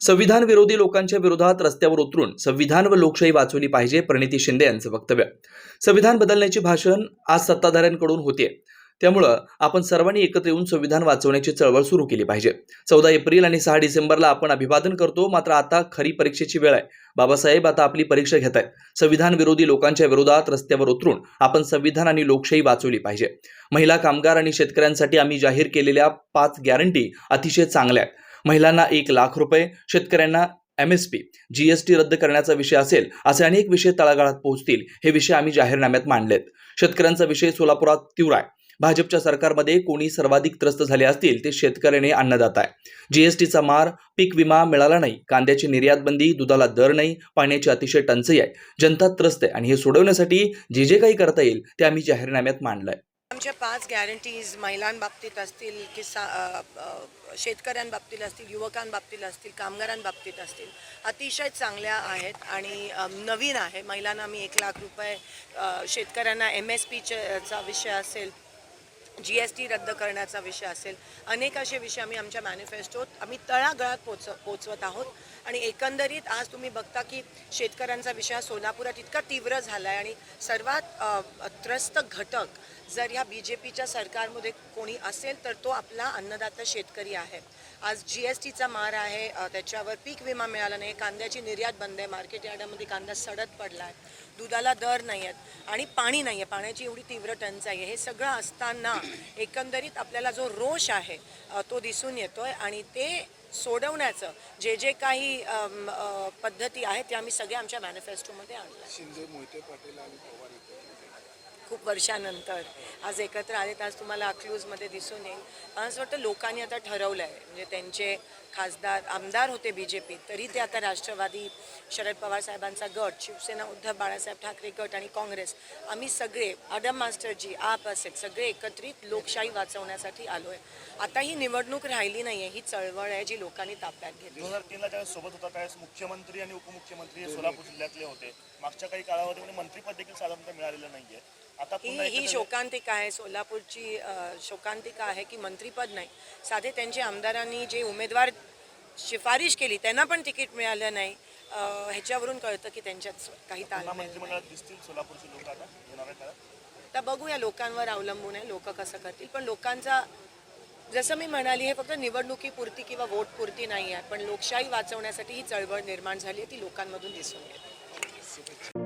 संविधान विरोधी लोकांच्या विरोधात रस्त्यावर उतरून संविधान व लोकशाही वाचवली पाहिजे प्रणिती शिंदे यांचं वक्तव्य. संविधान बदलण्याची भाषण आज सत्ताधाऱ्यांकडून होते. त्यामुळं आपण सर्वांनी एकत्र येऊन संविधान वाचवण्याची चळवळ सुरू केली पाहिजे. चौदा एप्रिल आणि सहा डिसेंबरला आपण अभिवादन करतो मात्र आता खरी परीक्षेची वेळ आहे. बाबासाहेब आता आपली परीक्षा घेत आहेत. संविधान विरोधी लोकांच्या विरोधात रस्त्यावर उतरून आपण संविधान आणि लोकशाही वाचवली पाहिजे. महिला कामगार आणि शेतकऱ्यांसाठी आम्ही जाहीर केलेल्या पाच गॅरंटी अतिशय चांगल्या आहेत. महिलांना एक लाख रुपये शेतकऱ्यांना M S P G S T रद्द करण्याचा विषय असेल असे अनेक विषय तळागाळात पोहोचतील हे विषय आम्ही जाहीरनाम्यात मांडलेत. शेतकऱ्यांचा विषय सोलापुरात तीव्र आहे. भाजपच्या सरकारमध्ये कोणी सर्वाधिक त्रस्त झाले असतील ते शेतकऱ्याने अन्नदाता आहे. जीएसटीचा मार पीक विमा मिळाला नाही कांद्याची निर्यात बंदी दुधाला दर नाही पाण्याची अतिशय टंचाई आहे. जनता त्रस्त आहे आणि हे सोडवण्यासाठी जे जे काही करता येईल ते आम्ही जाहीरनाम्यात मांडलंय. आमच्या पाच गॅरंटीज महिलांबाबतीत असतील की सा शेतकऱ्यांबाबतीत असतील युवकांबाबतीत असतील कामगारांबाबतीत असतील अतिशय चांगल्या आहेत आणि नवीन आहे. महिलांना आम्ही एक लाख रुपये शेतकऱ्यांना एम एस पीचा विषय असेल जी एस टी रद्द करण्याचा विषय असेल अनेक असे विषय आम्ही आमच्या मॅनिफेस्टोत आम्ही तळागळात पोच पोचवत आहोत. आणि एकंदरीत आज तुम्ही बघता की शेतकऱ्यांचा विषय हा सोलापुरात इतका तीव्र झाला आहे आणि सर्वात त्रस्त घटक जर ह्या बी जे पीच्या सरकारमध्ये कोणी असेल तर तो आपला अन्नदाता शेतकरी आहे. आज जी एस टीचा मार आहे त्याच्यावर पीक विमा मिळाला नाही कांद्याची निर्यात बंद आहे मार्केट यार्डामध्ये कांदा सडत पडला आहे दुधाला दर नाही आहेत आणि पाणी नाही आहे पाण्याची एवढी तीव्र टंचाई आहे. हे सगळं असताना एकंदरीत आपल्याला जो रोष आहे तो दिसून येतोय आणि ते सोडवण्याचं जे जे काही पद्धती आहेत त्या आम्ही सगळ्या आमच्या मॅनिफेस्टोमध्ये आणल्या शिंदे मोहिते पाटील आणि पवार खूप वर्षानंतर. आज एकत्र आलेत आज तुम्हाला अकलूजमध्ये दिसून येईल. मला असं वाटतं लोकांनी आता ठरवलं आहे म्हणजे त्यांचे खासदार आमदार होते बी जे पी तरी ते आता राष्ट्रवादी शरद पवार साहेबांचा गट शिवसेना उद्धव बाळासाहेब ठाकरे गट आणि काँग्रेस आम्ही सगळे आडम मास्टरजी आप असेल सगळे एकत्रित लोकशाही वाचवण्यासाठी आलो आहे आता ही निवडणूक राहिली नाही आहे ही चळवळ आहे जी लोकांनी ताब्यात घेतली. दोन हजार तीनला ज्यावेळेस सोबत होता त्यावेळेस मुख्यमंत्री आणि उपमुख्यमंत्री हे सोलापूर जिल्ह्यातले होते. मागच्या काही काळामध्ये म्हणजे मंत्रीपद देखील साधारणतः मिळालेलं आहे आता ही ही शोकांतिका आहे सोलापूरची शोकांतिका आहे की मंत्रीपद नाही. साधे त्यांचे आमदारांनी जे उमेदवार शिफारिश केली त्यांना पण तिकीट मिळालं नाही. ह्याच्यावरून कळतं की त्यांच्यात काही आता बघूया लोकांवर अवलंबून आहे लोक कसं करतील. पण लोकांचा जसं मी म्हणाली हे फक्त निवडणुकीपुरती किंवा वोटपुरती नाही आहे पण लोकशाही वाचवण्यासाठी ही चळवळ निर्माण झाली आहे ती लोकांमधून दिसून येते.